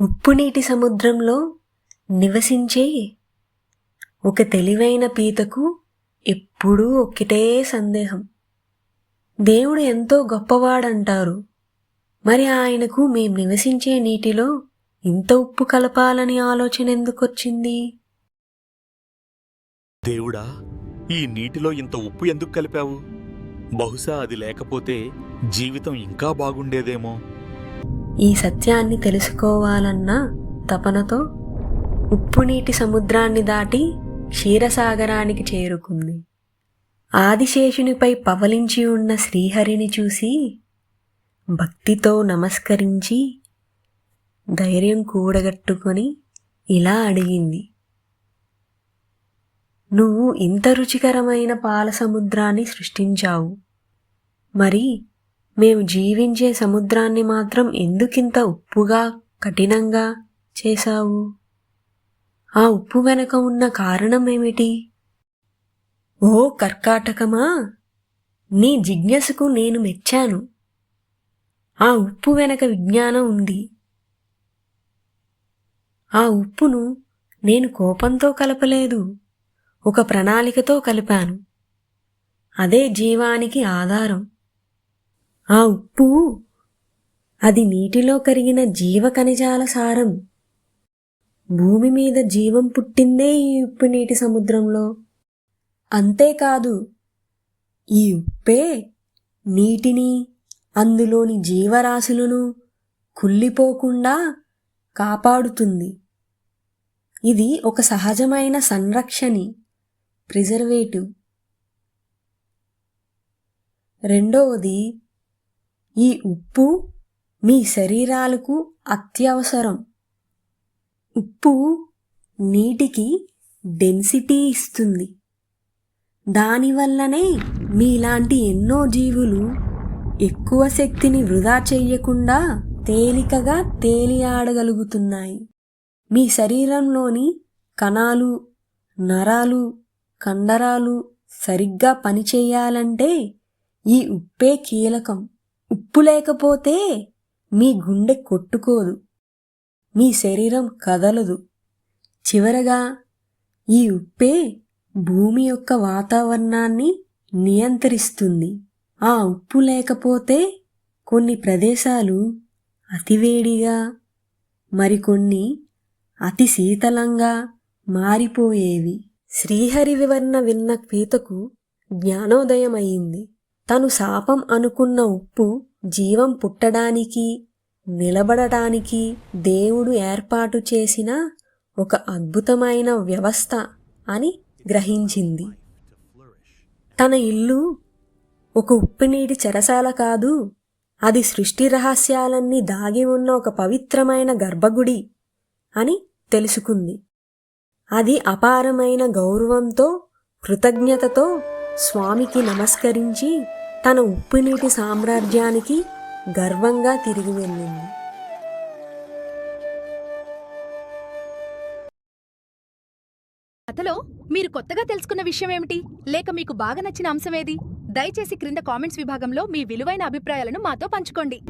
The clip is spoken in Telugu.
ఉప్పునీటి సముద్రంలో నివసించే ఒక తెలివైన పీతకు ఎప్పుడూ ఒక్కటే సందేహం. దేవుడు ఎంతో గొప్పవాడంటారు. మరి ఆయనకు మేం నివసించే నీటిలో ఇంత ఉప్పు కలపాలని ఆలోచన ఎందుకొచ్చింది? దేవుడా ఈ నీటిలో ఇంత ఉప్పు ఎందుకు కలిపావు? బహుశా అది లేకపోతే జీవితం ఇంకా బాగుండేదేమో. ఈ సత్యాన్ని తెలుసుకోవాలన్న తపనతో ఉప్పునీటి సముద్రాన్ని దాటి క్షీరసాగరానికి చేరుకుంది. ఆదిశేషునిపై పవలించి ఉన్న శ్రీహరిని చూసి భక్తితో నమస్కరించి ధైర్యం కూడగట్టుకొని ఇలా అడిగింది. నువ్వు ఇంత రుచికరమైన పాల సముద్రాన్ని సృష్టించావు. మరి మేము జీవించే సముద్రాన్ని మాత్రం ఎందుకింత ఉప్పుగా కఠినంగా చేశావు? ఆ ఉప్పు వెనక ఉన్న కారణం ఏమిటి ఓ కర్కాటకమా? నీ జిజ్ఞాసకు నేను మెచ్చాను. ఆ ఉప్పు వెనక విజ్ఞానం ఉంది. ఆ ఉప్పును నేను కోపంతో కలపలేదు. ఒక ప్రణాళికతో కలిపాను. అదే జీవానికి ఆధారం. ఆ ఉప్పు. అది నీటిలో కరిగిన జీవ ఖనిజాల సారం. భూమి మీద జీవం పుట్టిందే ఈ ఉప్పు నీటి సముద్రంలో. అంతేకాదు ఈ ఉప్పే నీటిని అందులోని జీవరాశులను కుళ్ళిపోకుండా కాపాడుతుంది. ఇది ఒక సహజమైన సంరక్షణి ప్రిజర్వేటివ్. రెండవది ఈ ఉప్పు మీ శరీరాలకు అత్యవసరం. ఉప్పు నీటికి డెన్సిటీ ఇస్తుంది. దానివల్లనే మీలాంటి ఎన్నో జీవులు ఎక్కువ శక్తిని వృధా చెయ్యకుండా తేలికగా తేలియాడగలుగుతున్నాయి మీ శరీరంలోని కణాలు నరాలు కండరాలు సరిగ్గా పనిచేయాలంటే ఈ ఉప్పే కీలకం. ఉప్పు లేకపోతే మీ గుండె కొట్టుకోదు. మీ శరీరం కదలదు. చివరగా ఈ ఉప్పే భూమి యొక్క వాతావరణాన్ని నియంత్రిస్తుంది. ఆ ఉప్పు లేకపోతే కొన్ని ప్రదేశాలు అతివేడిగా మరికొన్ని అతి శీతలంగా మారిపోయేవి. శ్రీహరి వివరణ విన్న పీతకు జ్ఞానోదయమయ్యింది. తను శాపం అనుకున్న ఉప్పు జీవం పుట్టడానికి నిలబడటానికి దేవుడు ఏర్పాటు చేసిన ఒక అద్భుతమైన వ్యవస్థ అని గ్రహించింది. తన ఇల్లు ఒక ఉప్పునీటి చెరసాల కాదు అది సృష్టి రహస్యాలన్నీ దాగి ఉన్న ఒక పవిత్రమైన గర్భగుడి అని తెలుసుకుంది. అది అపారమైన గౌరవంతో కృతజ్ఞతతో స్వామికి నమస్కరించి తన ఉప్పునీటి సామ్రాజ్యానికి గర్వంగా తిరిగి వెళ్ళింది. కథలో మీరు కొత్తగా తెలుసుకున్న విషయం ఏమిటి? లేక మీకు బాగా నచ్చిన అంశం ఏది? దయచేసి క్రింద కామెంట్స్ విభాగంలో మీ విలువైన అభిప్రాయాలను మాతో పంచుకోండి.